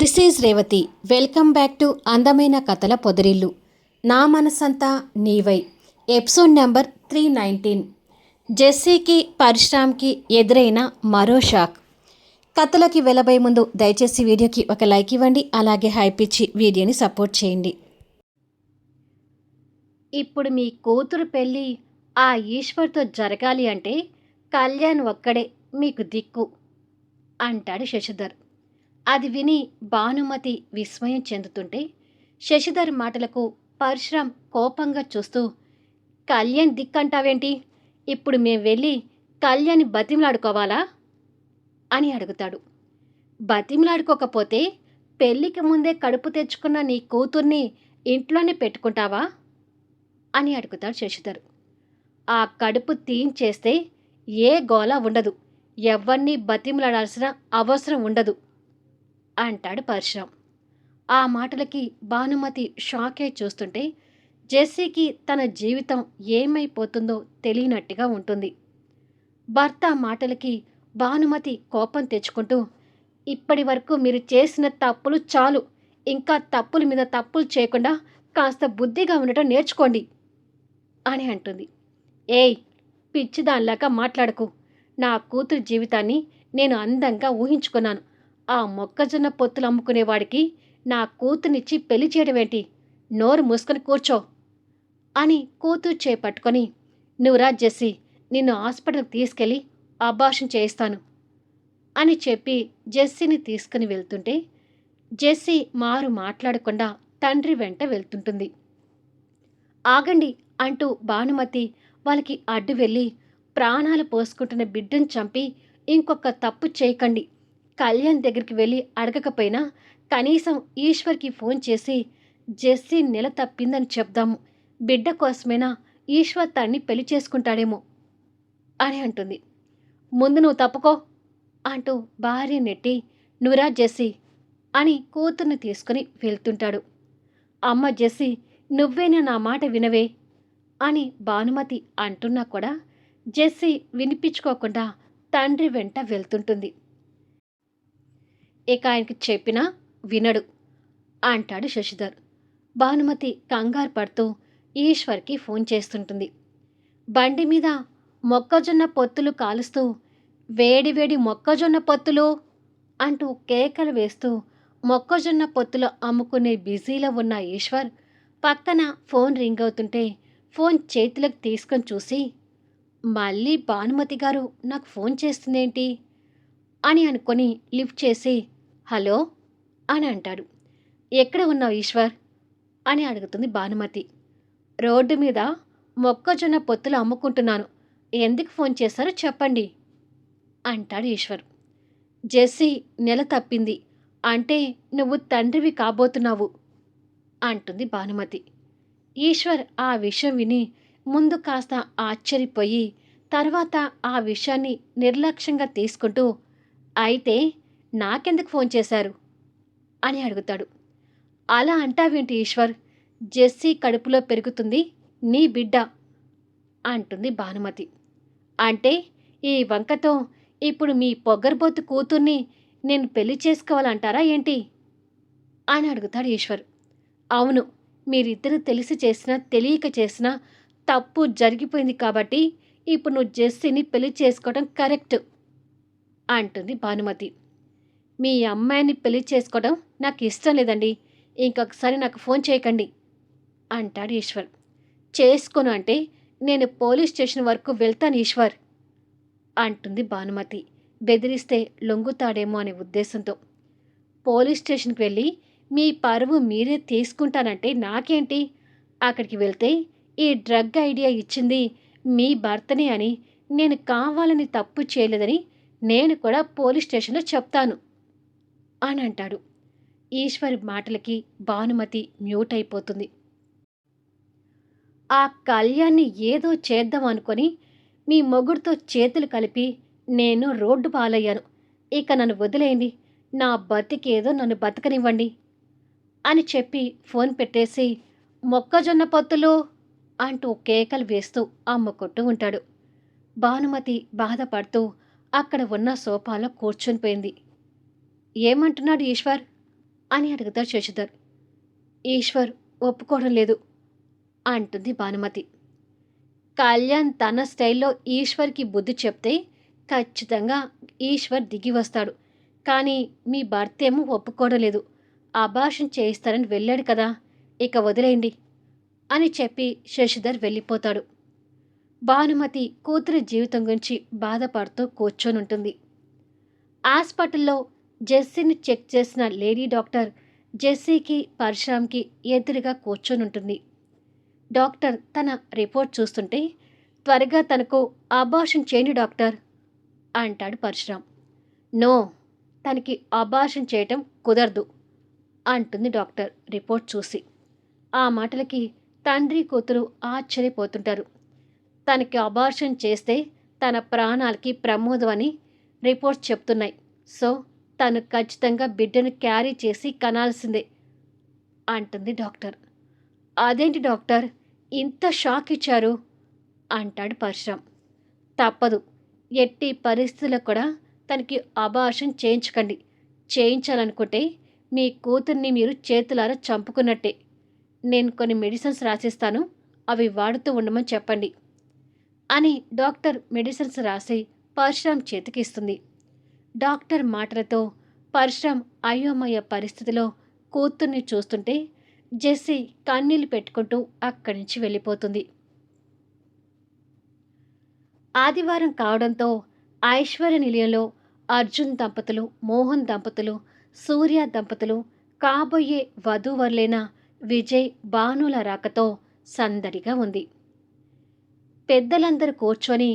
This is Revathi. Welcome back to అందమైన కథల పొదరిల్లు. నా మనసంతా నీవై. Episode number three nineteen. జెస్సీకి పరిశ్రామ్కి ఎదురైన మరో షాక్. కథలోకి వెళ్ళబోయే ముందు దయచేసి వీడియోకి ఒక లైక్ ఇవ్వండి అలాగే హైప్ ఇచ్చి వీడియోని సపోర్ట్ చేయండి. ఇప్పుడు మీ కూతురు పెళ్ళి ఆ ఈశ్వర్తో జరగాలి అంటే కళ్యాణ్ ఒక్కడే మీకు దిక్కు అంటాడు శశిధర్. అది విని భానుమతి విస్మయం చెందుతుంటే శశిధర్ మాటలకు పరశురాం కోపంగా చూస్తూ కళ్యాణ్ దిక్కంటావేంటి? ఇప్పుడు మేం వెళ్ళి కళ్యాణ్ బతిమలాడుకోవాలా? అని అడుగుతాడు. బతిమలాడుకోకపోతే పెళ్ళికి ముందే కడుపు తెచ్చుకున్న నీ కూతుర్ని ఇంట్లోనే పెట్టుకుంటావా? అని అడుగుతాడు శశిధర్. ఆ కడుపు తీయించేస్తే ఏ గోళ ఉండదు. ఎవరిని బతిమలాడాల్సిన అవసరం ఉండదు. అంటాడు పరశురాం. ఆ మాటలకి భానుమతి షాకే చూస్తుంటే జెస్సీకి తన జీవితం ఏమైపోతుందో తెలియనట్టుగా ఉంటుంది. భర్త మాటలకి భానుమతి కోపం తెచ్చుకుంటూ ఇప్పటి వరకు మీరు చేసిన తప్పులు చాలు. ఇంకా తప్పుల మీద తప్పులు చేయకుండా కాస్త బుద్ధిగా ఉండటం నేర్చుకోండి అని అంటుంది. ఏయ్ పిచ్చిదానిలాగా మాట్లాడకు. నా కూతురు జీవితాన్ని నేను అందంగా ఊహించుకున్నాను. ఆ మొక్కజొన్న పొత్తులు అమ్ముకునేవాడికి నా కూతునిచ్చి పెళ్ళి చేయడమేంటి? నోరు మూసుకొని కూర్చో అని కూతురు చేపట్టుకొని నువ్వురా జెస్సి నిన్ను హాస్పిటల్కి తీసుకెళ్ళి అబార్షన్ చేయిస్తాను అని చెప్పి జెస్సీని తీసుకుని వెళ్తుంటే జెస్సీ మారు మాట్లాడకుండా తండ్రి వెంట వెళ్తుంటుంది. ఆగండి అంటూ భానుమతి వాళ్ళకి అడ్డు వెళ్ళి ప్రాణాలు పోసుకుంటున్న బిడ్డను చంపి ఇంకొక తప్పు చేయకండి కళ్యాణ్ దగ్గరికి వెళ్ళి అడగకపోయినా కనీసం ఈశ్వర్కి ఫోన్ చేసి జెస్సీ నెల తప్పిందని చెప్దాము. బిడ్డ కోసమైనా ఈశ్వర్ తన్ని పెళ్ళి చేసుకుంటాడేమో అని అంటుంది. ముందు నువ్వు తప్పుకో అంటూ భార్య నెట్టి నువ్వురా జెస్సీ అని కూతుర్ని తీసుకుని వెళ్తుంటాడు. అమ్మ జెస్సీ నువ్వేనా నా మాట వినవే అని భానుమతి అంటున్నా కూడా జెస్సీ వినిపించుకోకుండా తండ్రి వెంట వెళ్తుంటుంది. ఇక ఆయనకి చెప్పినా వినడు అంటాడు శశిధర్. భానుమతి కంగారు పడుతూ ఈశ్వర్కి ఫోన్ చేస్తుంటుంది. బండి మీద మొక్కజొన్న పొత్తులు కాలుస్తూ వేడివేడి మొక్కజొన్న పొత్తులు అంటూ కేకలు వేస్తూ మొక్కజొన్న పొత్తులు అమ్ముకునే బిజీలో ఉన్న ఈశ్వర్ పక్కన ఫోన్ రింగ్ అవుతుంటే ఫోన్ చేతిలోకి తీసుకొని చూసి మళ్ళీ భానుమతి గారు నాకు ఫోన్ చేస్తుందేంటి? అని అనుకొని లిఫ్ట్ చేసి హలో? అని అంటాడు. ఎక్కడ ఉన్నావు ఈశ్వర్? అని అడుగుతుంది భానుమతి. రోడ్డు మీద మొక్కజొన్న పొత్తులు అమ్ముకుంటున్నాను. ఎందుకు ఫోన్ చేశారో చెప్పండి అంటాడు ఈశ్వర్. జెస్సీ నెల తప్పింది. అంటే నువ్వు తండ్రివి కాబోతున్నావు అంటుంది భానుమతి. ఈశ్వర్ ఆ విషయం విని ముందు కాస్త ఆశ్చర్యపోయి తర్వాత ఆ విషయాన్ని నిర్లక్ష్యంగా తీసుకుంటూ అయితే నాకెందుకు ఫోన్ చేశారు? అని అడుగుతాడు. అలా అంటావేంటి ఈశ్వర్? జెస్సీ కడుపులో పెరుగుతుంది నీ బిడ్డ అంటుంది భానుమతి. అంటే ఈ వంకతో ఇప్పుడు మీ పొగర్బోతు కూతుర్ని నేను పెళ్ళి చేసుకోవాలంటారా ఏంటి? అని అడుగుతాడు ఈశ్వర్. అవును మీరిద్దరు తెలిసి చేసినా తెలియక చేసినా తప్పు జరిగిపోయింది కాబట్టి ఇప్పుడు నువ్వు జెస్సీని పెళ్ళి చేసుకోవడం కరెక్ట్ అంటుంది భానుమతి. మీ అమ్మాయిని పెళ్ళి చేసుకోవడం నాకు ఇష్టం లేదండి. ఇంకొకసారి నాకు ఫోన్ చేయకండి అంటాడు ఈశ్వర్. చేసుకోను అంటే నేను పోలీస్ స్టేషన్ వరకు వెళ్తాను ఈశ్వర్ అంటుంది భానుమతి. బెదిరిస్తే లొంగుతాడేమో అనే ఉద్దేశంతో. పోలీస్ స్టేషన్కి వెళ్ళి మీ పరువు మీరే తీసుకుంటానంటే నాకేంటి? అక్కడికి వెళ్తే ఈ డ్రగ్ ఐడియా ఇచ్చింది మీ భర్తనే అని నేను కావాలని తప్పు చేయలేదని నేను కూడా పోలీస్ స్టేషన్లో చెప్తాను. అని అంటాడు ఈశ్వరి మాటలకి భానుమతి మ్యూట్ అయిపోతుంది. ఆ కళ్యాణ్ని ఏదో చేద్దాం అనుకొని మీ మొగుడుతో చేతులు కలిపి నేను రోడ్డు పాలయ్యాను. ఇక నన్ను వదిలేయండి. నా బతికేదో నన్ను బతకనివ్వండి అని చెప్పి ఫోన్ పెట్టేసి మొక్కజొన్న పొత్తులు అంటూ కేకలు వేస్తూ అమ్ముకుంటూ ఉంటాడు. భానుమతి బాధపడుతూ అక్కడ ఉన్న సోఫాలో కూర్చునిపోయింది ఏమంటున్నాడు ఈశ్వర్? అని అడుగుతాడు శశిధర్. ఈశ్వర్ ఒప్పుకోవడం లేదు అంటుంది భానుమతి. కళ్యాణ్ తన స్టైల్లో ఈశ్వర్కి బుద్ధి చెప్తే ఖచ్చితంగా ఈశ్వర్ దిగి వస్తాడు. కానీ మీ భర్త ఏమో ఒప్పుకోవడం లేదు. అభాషణ చేయిస్తారని వెళ్ళాడు కదా ఇక వదిలేయండి అని చెప్పి శశిధర్ వెళ్ళిపోతాడు. భానుమతి కూతురి జీవితం గురించి బాధపడుతూ కూర్చొని ఉంటుంది హాస్పిటల్లో జెస్సీని చెక్ చేసిన లేడీ డాక్టర్ జెస్సీకి పరశురామ్కి ఎదురుగా కూర్చొని ఉంటుంది. డాక్టర్ తన రిపోర్ట్ చూస్తుంటే త్వరగా తనకు అబార్షన్ చేయండి డాక్టర్ అంటాడు పరశురామ్ నో తనకి అబార్షన్ చేయటం కుదరదు అంటుంది డాక్టర్ రిపోర్ట్ చూసి. ఆ మాటలకి తండ్రి కూతురు ఆశ్చర్యపోతుంటారు. తనకి అబార్షన్ చేస్తే తన ప్రాణాలకి ప్రమోదం అని రిపోర్ట్స్ చెప్తున్నాయి. సో తను ఖచ్చితంగా బిడ్డను క్యారీ చేసి కనాల్సిందే అంటుంది డాక్టర్. అదేంటి డాక్టర్? ఇంత షాక్ ఇచ్చారు అంటాడు పరశురామ్ తప్పదు ఎట్టి పరిస్థితుల్లో కూడా తనకి అబార్షన్ చేయించకండి. చేయించాలనుకుంటే మీ కూతుర్ని మీరు చేతులారా చంపుకున్నట్టే. నేను కొన్ని మెడిసిన్స్ రాసిస్తాను అవి వాడుతూ ఉండమని చెప్పండి అని డాక్టర్ మెడిసిన్స్ రాసి పరశురామ్ చేతికిస్తుంది. డాక్టర్ మాటలతో పరశురామ్ అయోమయ పరిస్థితిలో కూతుర్ని చూస్తుంటే జెస్సీ కన్నీళ్ళు పెట్టుకుంటూ అక్కడి నుంచి వెళ్ళిపోతుంది. ఆదివారం కావడంతో ఐశ్వర్య నిలయంలో అర్జున్ దంపతులు మోహన్ దంపతులు సూర్య దంపతులు కాబోయే వధూవరులైన విజయ్ భానుల రాకతో సందడిగా ఉంది. పెద్దలందరూ కూర్చొని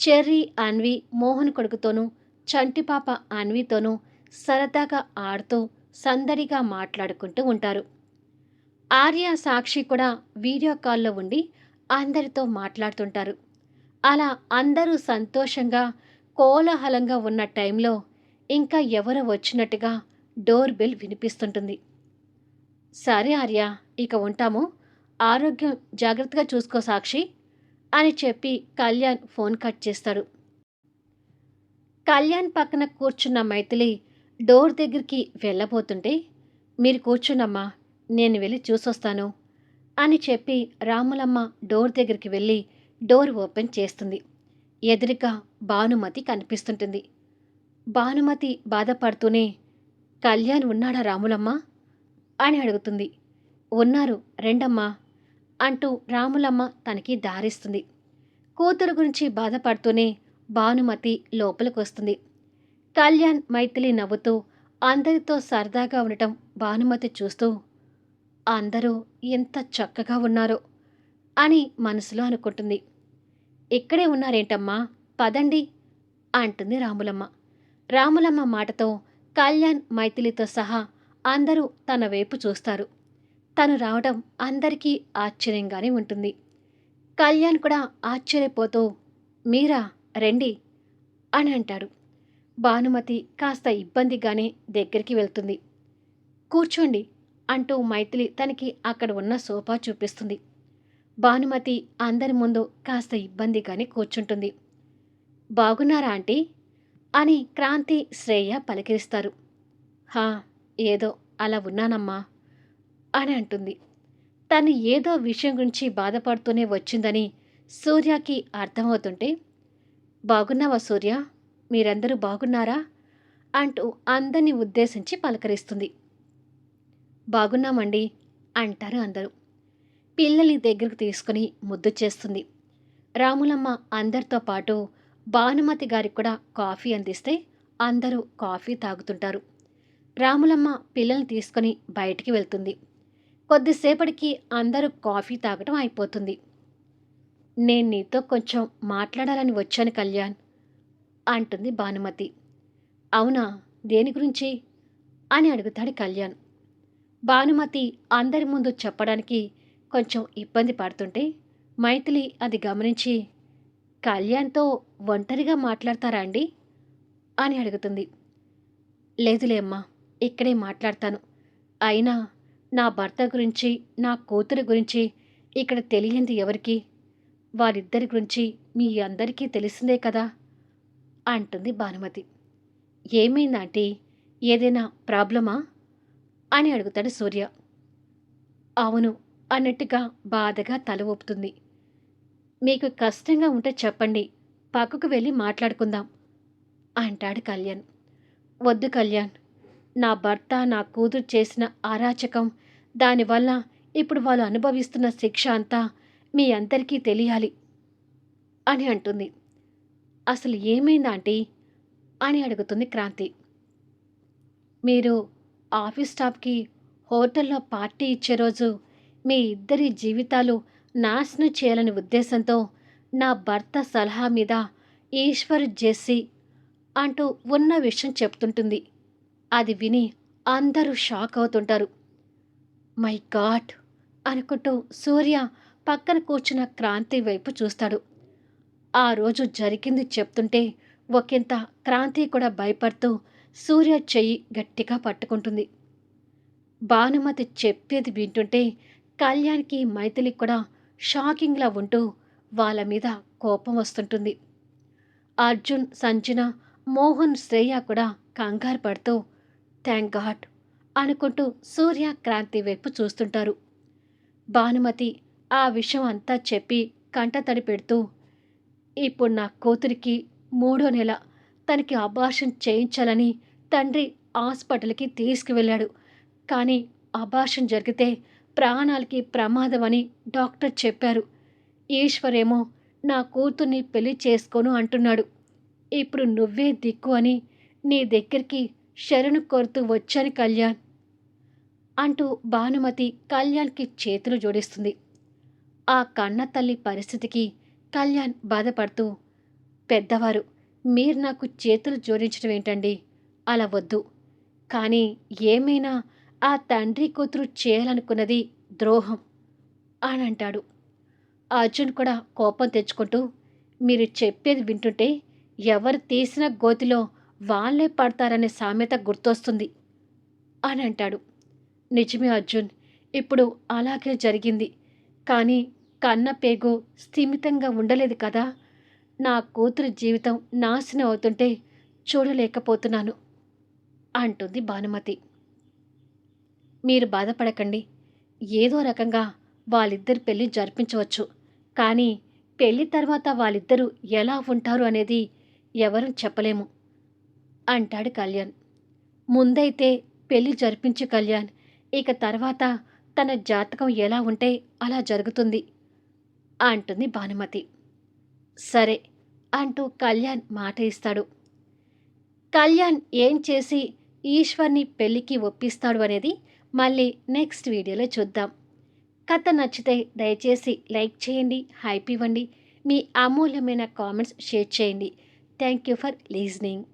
చెర్రీ అన్వి మోహన్ కొడుకుతోనూ చంటిపాప అన్వితోనూ సరదాగా ఆడుతూ సందడిగా మాట్లాడుకుంటూ ఉంటారు. ఆర్య సాక్షి కూడా వీడియో కాల్లో ఉండి అందరితో మాట్లాడుతుంటారు. అలా అందరూ సంతోషంగా కోలాహలంగా ఉన్న టైంలో ఇంకా ఎవరో వచ్చినట్టుగా డోర్ బెల్ వినిపిస్తుంటుంది. సరే ఆర్య ఇక ఉంటాము. ఆరోగ్యం జాగ్రత్తగా చూసుకో సాక్షి అని చెప్పి కళ్యాణ్ ఫోన్ కట్ చేస్తాడు. కళ్యాణ్ పక్కన కూర్చున్న మైథిలి డోర్ దగ్గరికి వెళ్ళబోతుంటే మీరు కూర్చున్నమ్మా నేను వెళ్ళి చూసొస్తాను అని చెప్పి రాములమ్మ డోర్ దగ్గరికి వెళ్ళి డోర్ ఓపెన్ చేస్తుంది. ఎదురుగా భానుమతి కనిపిస్తుంటుంది. భానుమతి బాధపడుతూనే కళ్యాణ్ ఉన్నాడా రాములమ్మ? అని అడుగుతుంది. ఉన్నారు రెండమ్మా అంటూ రాములమ్మ తనకి దారిస్తుంది. కూతురు గురించి బాధపడుతూనే భానుమతి లోపలికి వస్తుంది కళ్యాణ్ మైథిలి నవ్వుతూ అందరితో సరదాగా ఉండటం భానుమతి చూస్తూ అందరూ ఎంత చక్కగా ఉన్నారో అని మనసులో అనుకుంటుంది. ఇక్కడే ఉన్నారేంటమ్మా? పదండి అంటుంది రాములమ్మ. రాములమ్మ మాటతో కళ్యాణ్ మైథిలితో సహా అందరూ తన వైపు చూస్తారు. తను రావడం అందరికీ ఆశ్చర్యంగానే ఉంటుంది. కళ్యాణ్ కూడా ఆశ్చర్యపోతూ మీరా? రండి అని అంటాడు. భానుమతి కాస్త ఇబ్బందిగానే దగ్గరికి వెళ్తుంది. కూర్చోండి అంటూ మైథిలి తనకి అక్కడ ఉన్న సోఫా చూపిస్తుంది. భానుమతి అందరి ముందు కాస్త ఇబ్బందిగానే కూర్చుంటుంది. బాగున్నారా ఆంటీ? అని క్రాంతి శ్రేయ పలకరిస్తారు. హా ఏదో అలా ఉన్నానమ్మా అని అంటుంది. తను ఏదో విషయం గురించి బాధపడుతూనే వచ్చిందని సూర్యకి అర్థమవుతుంటే బాగున్నావా సూర్య? మీరందరూ బాగున్నారా? అంటూ అందరినీ ఉద్దేశించి పలకరిస్తుంది. బాగున్నామండి అంటారు అందరూ. పిల్లల్ని దగ్గరకు తీసుకుని ముద్దు చేస్తుంది. రాములమ్మ అందరితో పాటు భానుమతి గారికి కూడా కాఫీ అందిస్తే అందరూ కాఫీ తాగుతుంటారు. రాములమ్మ పిల్లల్ని తీసుకొని బయటికి వెళ్తుంది. కొద్దిసేపటికి అందరూ కాఫీ తాగటం అయిపోతుంది. నేను నీతో కొంచెం మాట్లాడాలని వచ్చాను కళ్యాణ్ అంటుంది భానుమతి. అవునా? దేని గురించి? అని అడుగుతాడు కళ్యాణ్. భానుమతి అందరి ముందు చెప్పడానికి కొంచెం ఇబ్బంది పడుతుంటే మైథిలి అది గమనించి కళ్యాణ్తో ఒంటరిగా మాట్లాడతారా అండి? అని అడుగుతుంది. లేదులే అమ్మా ఇక్కడే మాట్లాడతాను. అయినా నా భర్త గురించి నా కూతురు గురించి ఇక్కడ తెలియంది ఎవరికి? వారిద్దరి గురించి మీ అందరికీ తెలిసిందే కదా? అంటుంది భానుమతి. ఏమైందంటే ఏదైనా ప్రాబ్లమా? అని అడుగుతాడు సూర్య. అవును అన్నట్టుగా బాధగా తల ఊపుతుంది. మీకు కష్టంగా ఉంటే చెప్పండి పక్కకు వెళ్ళి మాట్లాడుకుందాం అంటాడు కళ్యాణ్. వద్దు కళ్యాణ్ నా భర్త నా కూతురు చేసిన అరాచకం దానివల్ల ఇప్పుడు వాళ్ళు అనుభవిస్తున్న శిక్ష అంతా మీ అందరికీ తెలియాలి అని అంటుంది. అసలు ఏమైందా ఆంటీ? అని అడుగుతుంది క్రాంతి. మీరు ఆఫీస్ స్టాఫ్కి హోటల్లో పార్టీ ఇచ్చే రోజు మీ ఇద్దరి జీవితాలు నాశనం చేయాలనే ఉద్దేశంతో నా భర్త సలహా మీద ఈశ్వర్ జెస్సి అంటూ ఉన్న విషయం చెప్తుంటుంది. అది విని అందరూ షాక్ అవుతుంటారు. My god! అనుకుంటూ సూర్య పక్కన కూర్చున్న క్రాంతి వైపు చూస్తాడు. ఆ రోజు జరిగింది చెప్తుంటే ఒకంత క్రాంతి కూడా భయపడుతూ సూర్య చెయ్యి గట్టిగా పట్టుకుంటుంది. భానుమతి చెప్పేది వింటుంటే కళ్యాణ్కి మైథిలి కూడా షాకింగ్లా ఉంటూ వాళ్ళ మీద కోపం వస్తుంటుంది. అర్జున్ సంజన మోహన్ శ్రేయ కూడా కంగారు పడుతూ థ్యాంక్ గాడ్ అనుకుంటూ సూర్య క్రాంతి వైపు చూస్తుంటారు. భానుమతి ఆ విషయం అంతా చెప్పి కంటతడి పెడుతూ ఇప్పుడు నా కూతురికి మూడో నెల. తనకి అబార్షన్ చేయించాలని తండ్రి హాస్పిటల్కి తీసుకువెళ్ళాడు. కానీ అబార్షన్ జరిగితే ప్రాణాలకి ప్రమాదం అని డాక్టర్ చెప్పారు. ఈశ్వరేమో నా కూతుర్ని పెళ్ళి చేసుకోను అంటున్నాడు. ఇప్పుడు నువ్వే దిక్కు అని నీ దగ్గరికి శరణు కోరుతూ వచ్చాను కళ్యాణ్ అంటూ భానుమతి కళ్యాణ్కి చేతులు జోడిస్తుంది. ఆ కన్న తల్లి పరిస్థితికి కళ్యాణ్ బాధపడుతూ పెద్దవారు మీరు నాకు చేతులు జోడించడం ఏంటండి? అలా వద్దు. కానీ ఏమైనా ఆ తండ్రి కూతురు చేయాలనుకున్నది ద్రోహం అని అంటాడు. అర్జున్ కూడా కోపం తెచ్చుకుంటూ మీరు చెప్పేది వింటుంటే ఎవరు తీసిన గోతిలో వాళ్ళే పడతారనే సామెత గుర్తొస్తుంది అని అంటాడు. నిజమే అర్జున్ ఇప్పుడు అలాగే జరిగింది. కానీ కన్న పేగు స్థిమితంగా ఉండలేదు కదా. నా కూతురు జీవితం నాశనం అవుతుంటే చూడలేకపోతున్నాను అంటుంది భానుమతి. మీరు బాధపడకండి. ఏదో రకంగా వాళ్ళిద్దరు పెళ్ళి జరిపించవచ్చు. కానీ పెళ్ళి తర్వాత వాళ్ళిద్దరూ ఎలా ఉంటారు అనేది ఎవరూ చెప్పలేము అంటాడు కళ్యాణ్. ముందైతే పెళ్ళి జరిపించు కళ్యాణ్. ఇక తర్వాత తన జాతకం ఎలా ఉంటే అలా జరుగుతుంది. అంటుంది భానుమతి. సరే అంటూ కళ్యాణ్ మాట ఇస్తాడు. కళ్యాణ్ ఏం చేసి ఈశ్వర్ని పెళ్ళికి ఒప్పిస్తాడు అనేది మళ్ళీ నెక్స్ట్ వీడియోలో చూద్దాం. కథ నచ్చితే దయచేసి లైక్ చేయండి హైప్ ఇవ్వండి. మీ అమూల్యమైన కామెంట్స్ షేర్ చేయండి. Thank you for listening.